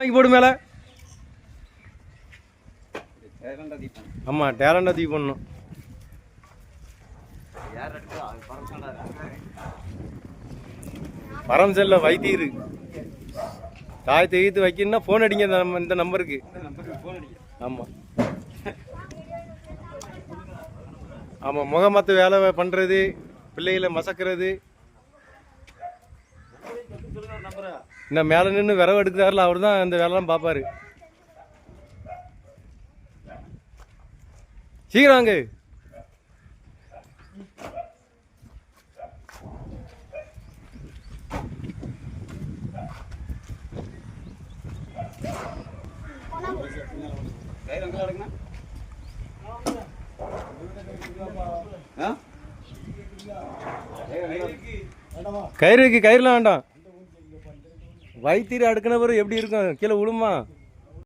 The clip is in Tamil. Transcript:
வாங்கி போடு மேலே. ஆமாம் டேலண்டாக தூக்கி பண்ணணும். பரம் செல்ல வைத்தீரு தாய் தேய்த்து வைக்கணும்னா ஃபோன் அடிங்க இந்த நம்ம இந்த நம்பருக்கு ஆமாம் ஆமாம் முகமத்து வேலை பண்ணுறது பிள்ளைகளை மசக்கிறது. இந்த மேலே நின்று விரவு எடுக்கிறாருல அவர் தான் இந்த வேலைலாம் பார்ப்பாரு. சீக்கிரம் வாங்க. கயிறு இருக்கு கயிறுலாம் வேண்டாம். வைத்திர அடுக்கினவர் எப்படி இருக்கும்? கீழே விழுமா?